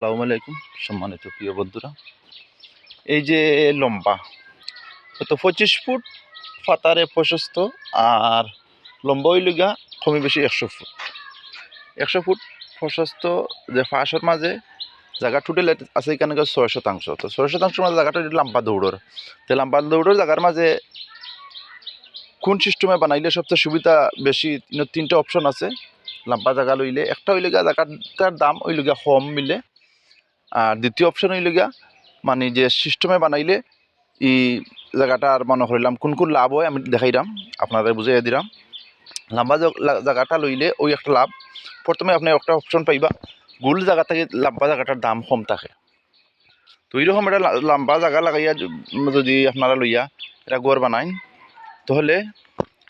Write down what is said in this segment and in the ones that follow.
আসসালামু আলাইকুম, সম্মানিত প্রিয় বন্ধুরা। এই যে লম্বা তো পঁচিশ ফুট, ফাতারে প্রশস্ত, আর লম্বা হইল গা কমে বেশি একশো ফুট। একশো ফুট প্রশস্ত যে ফাঁসের মাঝে জায়গা টোটাল আছে এখানে ছয় শতাংশ। তো ছয় শতাংশের মাঝে জায়গাটা লাম্বা দৌড়র। তো লাম্বা দৌড়র জায়গার মাঝে কোন সিস্টেমে বানাইলে সবচেয়ে সুবিধা বেশি? তিনটা অপশন আছে। লাম্বা জায়গা লইলে, একটা হইলে গিয়া জায়গাটার দাম হইল গিয়া কম মিলে। আর দ্বিতীয় অপশন হইল গিয়া মানে যে সিস্টেমে বানাইলে ই জায়গাটার মনে করিলাম কোন কোন লাভ হয় আমি দেখাইলাম আপনাদের বুঝাই দিলাম লাম্বা জায়গাটা লইলে ওই একটা লাভ, প্রথমে আপনি একটা অপশন পাইবা, গোল জায়গা থেকে লাম্বা জায়গাটার দাম কম থাকে। তো এইরকম একটা লম্বা জায়গা লাগাইয়া যদি আপনারা লইয়া এটা গড় বানাইন, তাহলে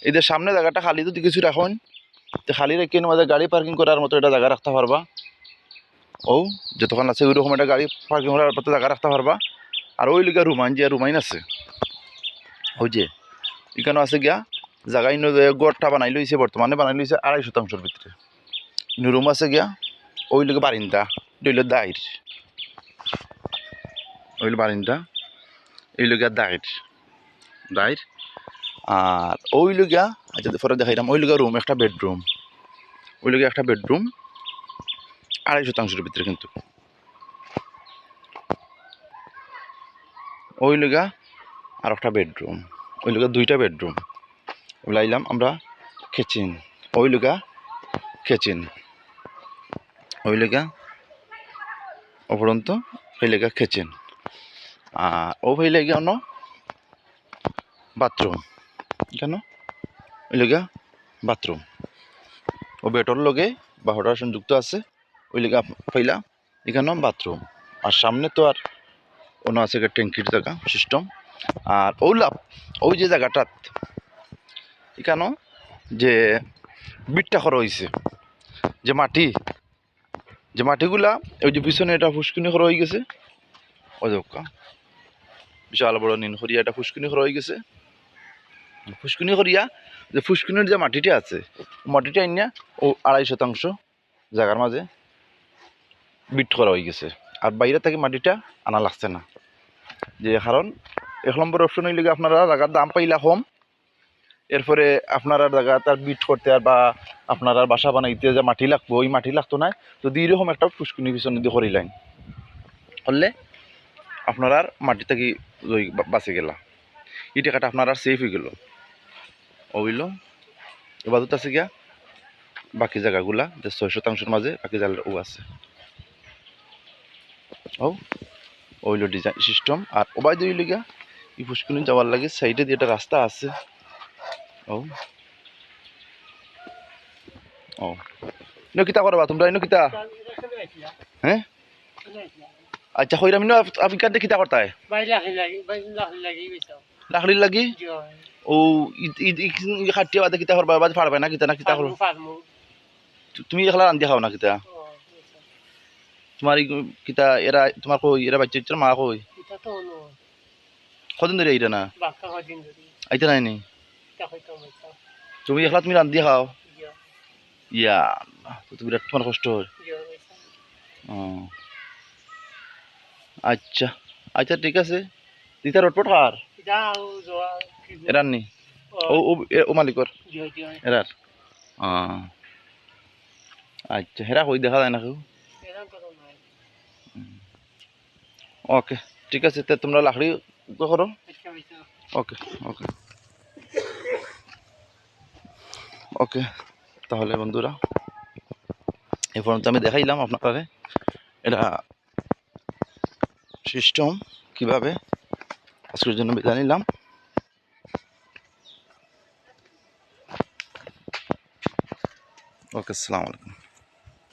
এই যে সামনে জায়গাটা খালি যদি কিছু রাখুন, তো খালি রেখে মাঝে গাড়ি পার্কিং করার মতো এটা জায়গা রাখতে পারবা। ও যতক্ষণ আছে ওই রকম একটা গাড়ি পার্কিং করার মতো জায়গা রাখতে পারবা। আর ওই লিগা রুমাইন যে রুমাইন আছে। ওই যে আছে গিয়া। জায়গা ইনো গড়টা বানাই লইছে বর্তমানে বানাই লইছে আড়াই শতাংশের ভিতরে। ইনো রুম আছে গিয়া, ওই লিগে বারিন্দা ডইল দাইর ওই বারিন্দা এই লিগা দাইর দাইর আর ওই লিগা আচ্ছা পরে দেখাইলাম ওই লিগা রুম একটা বেডরুম ওই লিগা একটা বেডরুম আড়াই শতাংশের ভিতরে কিন্তু। ওই লিগা আর একটা বেডরুম, ওই লিগা দুইটা বেডরুম। লাইলাম আমরা কিচেন ওই লিগা কিচেন ওই লিগা অপরন্ত ওই লিগা কিচেন আর ও ভাই লেগে অন্য বাথরুম কেন? ওই লিগা বাথরুম ও বেটর লগে বারোটা সংযুক্ত আছে। ওই লিগা পইলা এখানে বাথরুম। আর সামনে তো আর অন্য আছে ট্যাঙ্কির জায়গা সিস্টেম আর ওলাপ ওই যে জায়গাটাত, এখানেও যে বিটটা করা হয়েছে যে মাটি, যে মাটিগুলা, ওই যে পিছনে এটা ফুসকুনি করা হয়ে গেছে। ওই বিশাল বড় নিন নিনখরিয়া এটা ফুসকুনি করা হয়ে গেছে। ফুসকুনি করিয়া যে ফুসকুনির যে মাটিটা আছে, মাটিটা আইনা ও আড়াই শতাংশ জায়গার মাঝে। বিট করা হয়ে গেছে। আর বাইরে থেকে মাটিটা আনা লাগছে না। যে কারণ, এক নম্বর অপশন হইলে আপনারা জায়গার দাম পাইলা কম। এরপরে আপনারা জায়গা তার বিট করতে আর বা আপনারা বাসা বানাইতে যে মাটি লাগবো, ওই মাটি লাগতো না। যদি এরকম একটা ফুসকুনি পিছনে দিয়ে করিলেন করলে আপনার আর মাটি থেকে বাঁচে গেলা। এই টাকাটা আপনার আর সেফ হয়ে গেল। ওইল এবার আছে গিয়া বাকি জায়গাগুলা, যে ছয় শতাংশের মাঝে বাকি জায়গা ও আছে। ও ওইল ডিজাইন সিস্টেম আর ওবাই দিল গিয়া ই পুষ্কুনি যাওয়ার লাগে সাইডে দিয়ে একটা রাস্তা আছে। ও। ও। ইনো কিতা করবা তোমরা ইনো কিতা হ্যাঁ? আচ্ছা কইরাম ইনো আপনি কাটে কিতা করতায়? লাকড়ি লাগি? ও ই খাটিয়া বাদে কিতা করবা? বাদে ফাড়বে না কিতা না কিতা করো তুমি এখালা রান্ধি খাও না কিতা? তোমার কিতা এরা তোমার কই এরা বাচ্চা ইচ্ছার মা কই? কদিন ধরে আইরা না? আইতে নাই নি? তুমি এখালা তুমি রান্ধি খাও? ইয়া। তো বিরাট তোমার কষ্ট হয়। আচ্ছা আচ্ছা ঠিক আছে। দিতা রটপট খার এরার নি? ও ও মালিকর? এরার? আচ্ছা হেরা কই দেখা যায় না কেউ? ওকে ঠিক আছে, তে তোমরা লাকড়ি করো। ওকে ওকে ওকে তাহলে বন্ধুরা, এই পর্যন্ত আমি দেখাইলাম আপনারে এটা সিস্টেম কীভাবে আজকের জন্য বিদায় নিলাম। ওকে আসসালামু আলাইকুম।